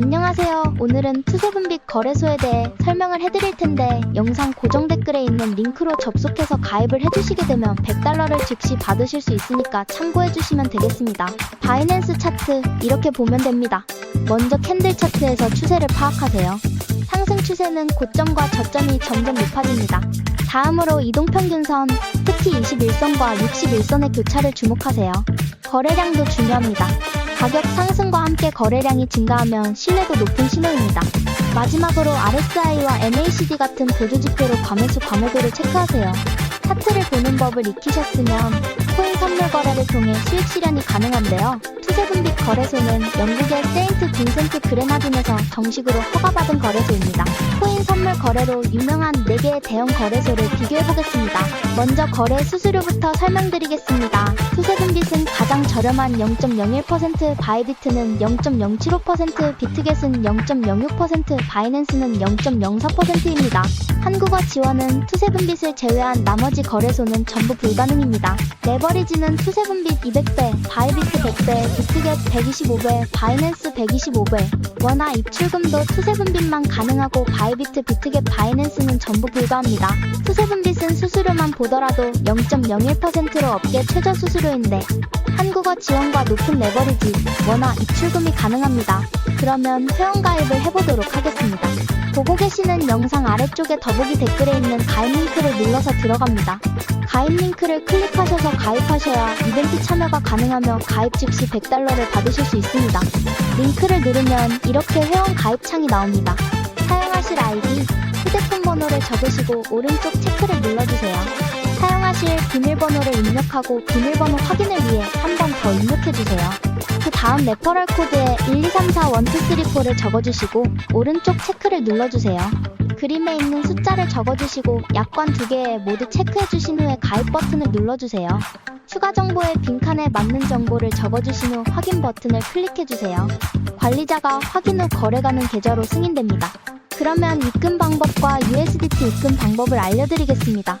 안녕하세요. 오늘은 투세분빛 거래소에 대해 설명을 해드릴 텐데 영상 고정 댓글에 있는 링크로 접속해서 가입을 해주시게 되면 100달러를 즉시 받으실 수 있으니까 참고해주시면 되겠습니다. 바이낸스 차트 이렇게 보면 됩니다. 먼저 캔들 차트에서 추세를 파악하세요. 상승 추세는 고점과 저점이 점점 높아집니다. 다음으로 이동평균선, 특히 21선과 61선의 교차를 주목하세요. 거래량도 중요합니다. 가격 상승과 함께 거래량이 증가하면 신뢰도 높은 신호입니다. 마지막으로 RSI와 MACD 같은 보조 지표로 과매수 과매도를 체크하세요. 차트를 보는 법을 익히셨으면 코인 선물 거래를 통해 수익 실현이 가능한데요. 투세분빛 거래소는 영국의 세인트 빈센트 그레나딘에서 정식으로 허가받은 거래소입니다. 코인 선물 거래로 유명한 4개의 대형 거래소를 비교해보겠습니다. 먼저 거래 수수료부터 설명드리겠습니다. 투세분빛은 가장 저렴한 0.01%, 바이비트는 0.075%, 비트겟은 0.06%, 바이낸스는 0.04%입니다. 한국어 지원은 투세분빛을 제외한 나머지 거래소는 전부 불가능입니다. 레버 리지는 투세분빛 200배, 바이비트 100배, 비트겟 125배, 바이낸스 125배, 원화 입출금도 투세분빛만 가능하고 바이비트, 비트겟, 바이낸스는 전부 불가합니다. 투세분빛은 수수료만 보더라도 0.01%로 업계 최저 수수료인데 한국어 지원과 높은 레버리지, 원화 입출금이 가능합니다. 그러면 회원가입을 해보도록 하겠습니다. 보고 계시는 영상 아래쪽에 더보기 댓글에 있는 가입 링크를 눌러서 들어갑니다. 가입 링크를 클릭하셔서 가입하셔야 이벤트 참여가 가능하며 가입 즉시 100달러를 받으실 수 있습니다. 링크를 누르면 이렇게 회원 가입 창이 나옵니다. 사용하실 아이디, 휴대폰 번호를 적으시고 오른쪽 체크를 눌러주세요. 사용하실 비밀번호를 입력하고 비밀번호 확인을 위해 한 번 더 입력해주세요. 그 다음 레퍼럴 코드에 123412344를 적어주시고 오른쪽 체크를 눌러주세요. 그림에 있는 숫자를 적어주시고 약관 두 개에 모두 체크해주신 후에 가입 버튼을 눌러주세요. 추가 정보의 빈칸에 맞는 정보를 적어주신 후 확인 버튼을 클릭해주세요. 관리자가 확인 후 거래가는 계좌로 승인됩니다. 그러면 입금 방법과 USDT 입금 방법을 알려드리겠습니다.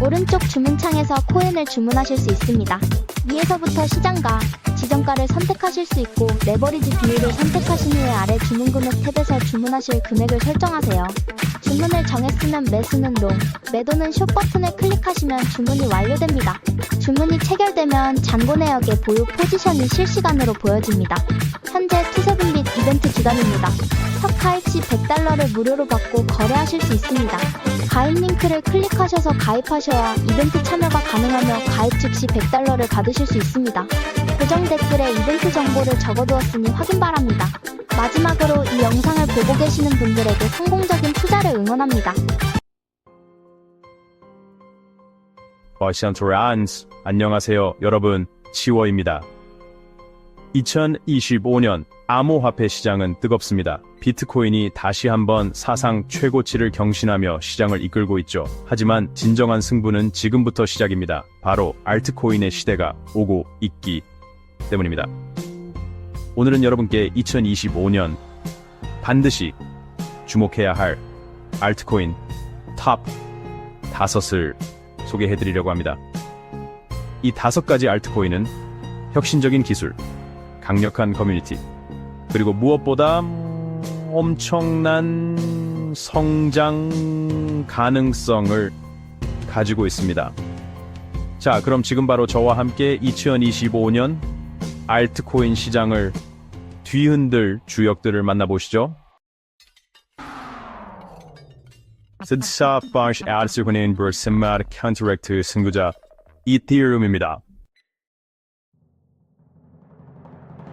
오른쪽 주문창에서 코인을 주문하실 수 있습니다. 위에서부터 시장가, 지정가를 선택하실 수 있고 레버리지 비율을 선택하신 후에 아래 주문 금액 탭에서 주문하실 금액을 설정하세요. 주문을 정했으면 매수는 롱, 매도는 숏 버튼을 클릭하시면 주문이 완료됩니다. 주문이 체결되면 잔고 내역의 보유 포지션이 실시간으로 보여집니다. 현재 투세분빛 이벤트 기간입니다. 시 100달러를 무료로 받고 거래하실 수 있습니다. 가입 링크를 클릭하셔서 가입하셔야 이벤트 참여가 가능하며 가입 즉시 100달러를 받으실 수 있습니다. 고정 댓글에 이벤트 정보를 적어두었으니 확인 바랍니다. 마지막으로 이 영상을 보고 계시는 분들에게 성공적인 투자를 응원합니다. 버션토란스 안녕하세요 여러분 치워입니다. 2025년 암호화폐 시장은 뜨겁습니다. 비트코인이 다시 한번 사상 최고치를 경신하며 시장을 이끌고 있죠. 하지만 진정한 승부는 지금부터 시작입니다. 바로 알트코인의 시대가 오고 있기 때문입니다. 오늘은 여러분께 2025년 반드시 주목해야 할 알트코인 탑 다섯을 소개해드리려고 합니다. 이 다섯 가지 알트코인은 혁신적인 기술, 강력한 커뮤니티, 그리고 무엇보다 엄청난 성장 가능성을 가지고 있습니다. 자, 그럼 지금 바로 저와 함께 2025년 알트코인 시장을 뒤흔들 주역들을 만나보시죠. 스사 파시 알트코인 버스마르 컨트랙트 승부자 이티리움입니다.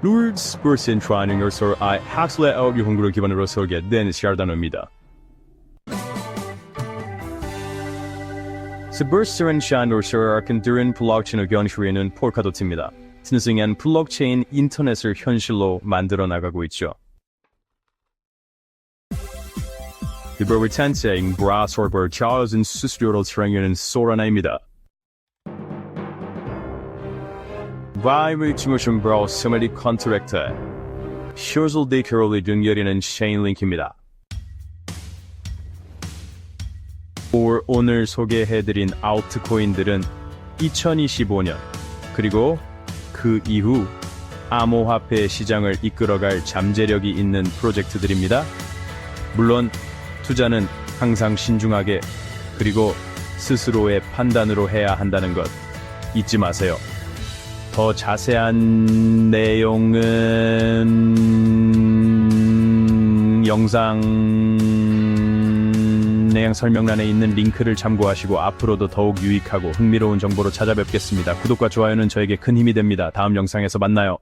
룰 스포츠 트레이닝으로서 아 학술의 어기 홍보를 기반으로 설계된 시알 단어입니다. 스버스런 샤노서 아칸드른 블록체인을 견슈에는 폴카도트입니다. 신승한 블록체인 인터넷을 현실로 만들어 나가고 있죠. 이버위 탄생 브라서버 차우슨 수수료를 트랭이는 소라나입니다. 바이브 중심 브라우 스마리 컨트랙터 쇼즐 데이터를 연결하는 체인링크입니다. 올 오늘 소개해드린 아웃코인들은 2025년 그리고 그 이후 암호화폐 시장을 이끌어갈 잠재력이 있는 프로젝트들입니다. 물론 투자는 항상 신중하게 그리고 스스로의 판단으로 해야 한다는 것 잊지 마세요. 더 자세한 내용은 영상 내용 설명란에 있는 링크를 참고하시고 앞으로도 더욱 유익하고 흥미로운 정보로 찾아뵙겠습니다. 구독과 좋아요는 저에게 큰 힘이 됩니다. 다음 영상에서 만나요.